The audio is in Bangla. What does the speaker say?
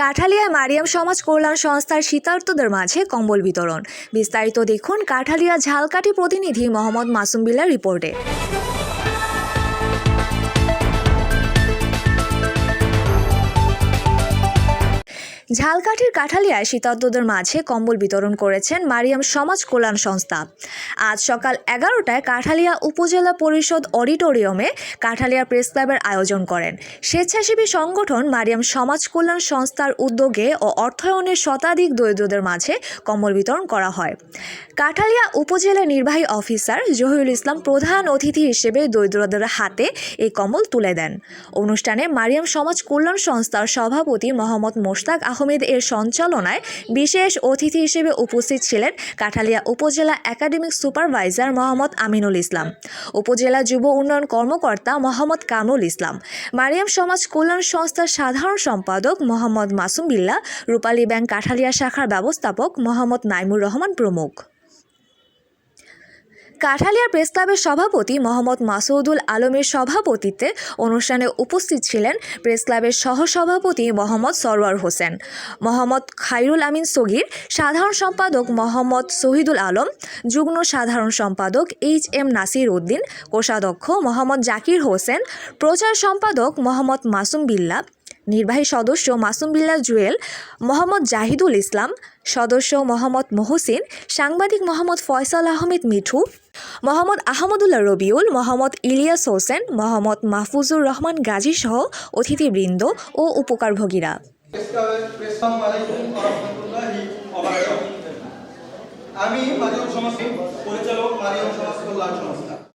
কাঠালিয়ায় মারিয়াম সমাজ কল্যাণ সংস্থার শীতার্থদের মাঝে কম্বল বিতরণ। বিস্তারিত দেখুন কাঠালিয়া ঝালকাঠি প্রতিনিধি মোহাম্মদ মাসুম বিল্লার রিপোর্টে। ঝালকাঠির কাঠালিয়ায় শীতার্তদের মাঝে কম্বল বিতরণ করেছেন মারিয়াম সমাজ কল্যাণ সংস্থা। আজ সকাল এগারোটায় কাঠালিয়া উপজেলা পরিষদ অডিটোরিয়ামে কাঠালিয়া প্রেস ক্লাবের আয়োজন করেন। স্বেচ্ছাসেবী সংগঠন মারিয়াম সমাজ কল্যাণ সংস্থার উদ্যোগে ও অর্থায়নের শতাধিক দরিদ্রদের মাঝে কম্বল বিতরণ করা হয়। কাঠালিয়া উপজেলা নির্বাহী অফিসার জহিরুল ইসলাম প্রধান অতিথি হিসেবে দরিদ্রদের হাতে এই কম্বল তুলে দেন। অনুষ্ঠানে মারিয়াম সমাজ কল্যাণ সংস্থার সভাপতি মোহাম্মদ মোশতাক আহমেদ এর সঞ্চালনায় বিশেষ অতিথি হিসেবে উপস্থিত ছিলেন কাঠালিয়া উপজেলা একাডেমিক সুপারভাইজার মোহাম্মদ আমিনুল ইসলাম, উপজেলা যুব উন্নয়ন কর্মকর্তা মোহাম্মদ কামরুল ইসলাম, মারিয়াম সমাজ কল্যাণ সংস্থার সাধারণ সম্পাদক মোহাম্মদ মাসুম বিল্লা, রূপালী ব্যাংক কাঠালিয়া শাখার ব্যবস্থাপক মোহাম্মদ নাইমুর রহমান প্রমুখ। কাঠালিয়া প্রেস ক্লাবের সভাপতি মোহাম্মদ মাসুদুল আলমের সভাপতিত্বে অনুষ্ঠানে উপস্থিত ছিলেন প্রেস ক্লাবের সহসভাপতি মোহাম্মদ সরওয়ার হোসেন। মোহাম্মদ খাইরুল আমিন সগির, সাধারণ সম্পাদক মোহাম্মদ শহীদুল আলম, যুগ্ম সাধারণ সম্পাদক এইচ এম নাসির উদ্দিন, কোষাধ্যক্ষ মোহাম্মদ জাকির হোসেন, প্রচার সম্পাদক মোহাম্মদ মাসুম বিল্লা নির্বাহী সদস্য মাসুম বিল্লাহ জুয়েল, মোহাম্মদ জাহিদুল ইসলাম, সদস্য মোহাম্মদ মহসিন, সাংবাদিক মোহাম্মদ ফয়সাল আহমেদ মিঠু, মোহাম্মদ আহমদুল্লাহ রবিউল, মোহাম্মদ ইলিয়াস হোসেন, মোহাম্মদ মাহফুজুর রহমান গাজী সহ অতিথিবৃন্দ ও উপকারভোগীরা। আমি পরিচালক সংস্থা